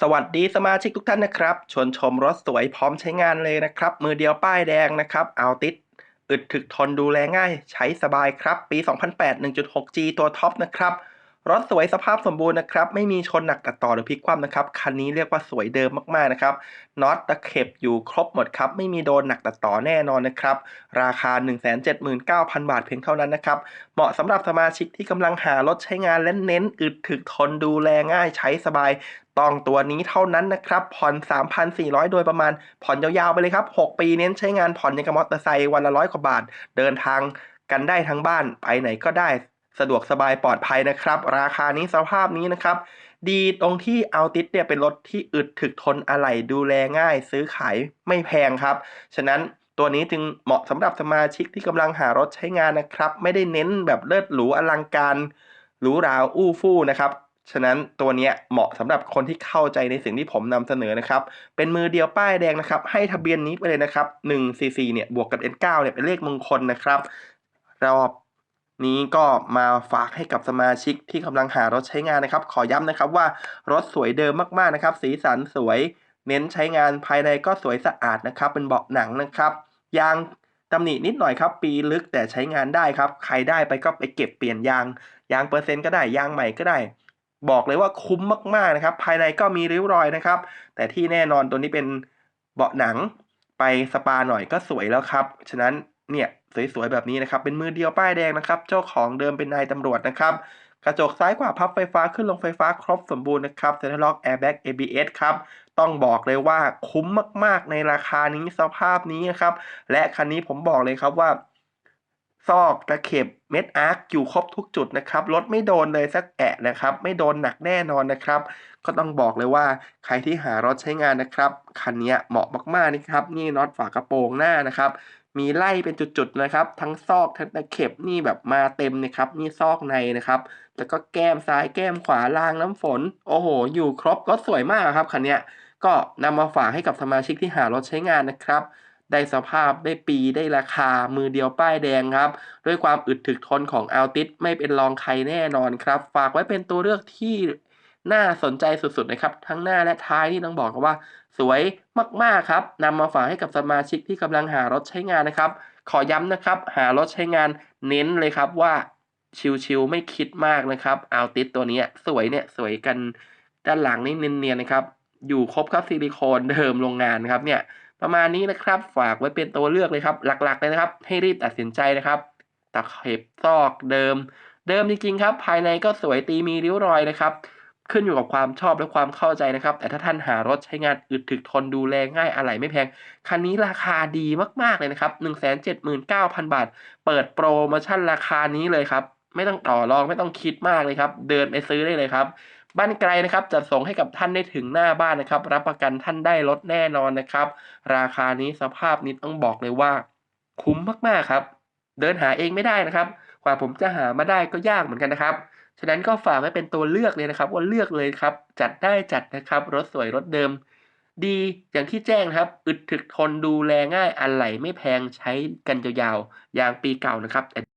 สวัสดีสมาชิกทุกท่านนะครับ ชวนชมรถสวยพร้อมใช้งานเลยนะครับ มือเดียวป้ายแดงนะครับเอาติดอึดถึกทนดูแลง่าย ใช้สบายครับ ปี 2008 1.6G ตัวท็อปนะครับ รถสวยสภาพสมบูรณ์นะครับ ไม่มีชนหนักตัดต่อหรือพลิกคว่ำนะครับ คันนี้เรียกว่าสวยเดิมมากๆนะครับ น็อตตะเข็บอยู่ครบหมดครับ ไม่มีโดนหนักตัดต่อแน่นอนนะครับ ราคา 179,000 บาทเพียงเท่านั้นนะครับ เหมาะสำหรับสมาชิกที่กำลังหารถใช้งานและเน้นอึดถึกทนดูแลง่ายใช้สบาย ต้องตัวนี้เท่านั้นนะครับ ผ่อน 3,400 โดยประมาณ ผ่อนยาวๆไปเลยครับ 6 ปีเน้นใช้งานผ่อนยังกับมอเตอร์ไซค์วันละร้อยกว่าบาท เดินทางกันได้ทั้งบ้านไปไหนก็ได้ สะดวกสบายปลอดภัยนะครับ ราคานี้สภาพนี้นะครับ ดีตรงที่เอาติสเนี่ยเป็นรถที่อึดถึกทนอะไหล่ดูแลง่าย ซื้อขายไม่แพงครับ ฉะนั้นตัวนี้จึงเหมาะสำหรับสมาชิกที่กำลังหารถใช้งานนะครับ ไม่ได้เน้นแบบเลิศหรูอลังการหรูหราอู้ฟู่นะครับฉะนั้นตัวนี้เหมาะสำหรับคนที่เข้าใจในสิ่งที่ผมนำเสนอนะครับ เป็นมือเดียวป้ายแดงนะครับ ให้ทะเบียนนี้ไปเลยนะครับ1 4 4เนี่ยบวกกับ N9 เนี่ยเป็นเลขมงคลนะครับรอบ นี้ก็มาฝากให้กับสมาชิกที่กำลังหารถใช้งานนะครับ ขอย้ำนะครับว่ารถสวยเดิมมากๆนะครับ สีสันสวย เน้นใช้งานภายในก็สวยสะอาดนะครับ เป็นเบาะหนังนะครับ ยางตำหนินิดหน่อยครับ ปีลึกแต่ใช้งานได้ครับ ใครได้ไปก็ไปเก็บเปลี่ยนยาง ยางเปอร์เซ็นต์ก็ได้ ยางใหม่ก็ได้ บอกเลยว่าคุ้มมากๆนะครับ ภายในก็มีริ้วรอยนะครับ แต่ที่แน่นอนตัวนี้เป็นเบาะหนังไปสปาหน่อยก็สวยแล้วครับ ฉะนั้น เนี่ยสวยๆแบบนี้นะครับ เป็นมือเดียวป้ายแดงนะครับ เจ้าของเดิมเป็นนายตำรวจนะครับ กระจกซ้ายขวาพับไฟฟ้าขึ้นลงไฟฟ้าครบสมบูรณ์นะครับเซ็นทรัลล็อกแอร์แบ็ก ABS ครับ ต้องบอกเลยว่าคุ้มมากๆในราคานี้สภาพนี้นะครับ และคันนี้ผมบอกเลยครับว่าซอกตะเข็บเม็ดอาร์คอยู่ครบทุกจุดนะครับรถไม่โดนเลยสักแอะนะครับ ไม่โดนหนักแน่นอนนะครับ ก็ต้องบอกเลยว่าใครที่หารถใช้งานนะครับ คันนี้เหมาะมากๆนะครับ นี่น็อตฝากระโปรงหน้านะครับ มีไล่เป็นจุดๆนะครับ ทั้งซอกทั้งตะเข็บนี่แบบมาเต็มนะครับนี่ซอกในนะครับ แล้วก็แก้มซ้ายแก้มขวารางน้ำฝน โอ้โห อยู่ครบรถสวยมากครับคันนี้ก็นำมาฝากให้กับสมาชิกที่หารถใช้งานนะครับ ได้สภาพได้ปีได้ราคามือเดียวป้ายแดงครับ ด้วยความอึดถึกทนของอัลติสไม่เป็นรองใครแน่นอนครับ ฝากไว้เป็นตัวเลือกที่ น่าสนใจสุดๆนะครับ ทั้งหน้าและท้ายที่ต้องบอกกันว่า สวยมากๆครับนำมาฝากให้กับสมาชิกที่กำลังหารถใช้งานนะครับ ขอย้ำนะครับ หารถใช้งานเน้นเลยครับว่าชิวๆไม่คิดมากนะครับเอัลติสตัวนี้สวยเนี่ยสวยกันด้านหลังนี่เนียนๆนะครับ อยู่ครบครับซิลิโคนเดิมโรงงานครับเนี่ยประมาณนี้นะครับฝากไว้เป็นตัวเลือกเลยครับ หลักๆเลยนะครับ ให้รีบตัดสินใจนะครับตะเข็บซอกเดิม เดิมจริงๆครับ ภายในก็สวยตีมีริ้วรอยนะครับ ขึ้นอยู่กับความชอบและความเข้าใจนะครับ แต่ถ้าท่านหารถใช้งานอึดถึกทนดูแลง่ายอะไหล่ไม่แพง คันนี้ราคาดีมากๆเลยนะครับ 179,000 บาท เปิดโปรโมชั่นราคานี้เลยครับ ไม่ต้องต่อรองไม่ต้องคิดมากเลยครับ เดินไปซื้อได้เลยครับ บ้านไกลนะครับจะส่งให้กับท่านได้ถึงหน้าบ้านนะครับ รับประกันท่านได้รถแน่นอนนะครับ ราคานี้สภาพนี้ต้องบอกเลยว่า คุ้มมากๆครับ เดินหาเองไม่ได้นะครับ กว่าผมจะหามาได้ก็ยากเหมือนกันนะครับ ฉะนั้นก็ฝากไว้เป็นตัวเลือกเลยนะครับ ว่าเลือกเลยครับ จัดได้จัดนะครับ รถสวยรถเดิม ดีอย่างที่แจ้งนะครับ อึดถึกทนดูแลง่ายอะไหล่ไม่แพงใช้กันยาวๆยางปีเก่านะครับ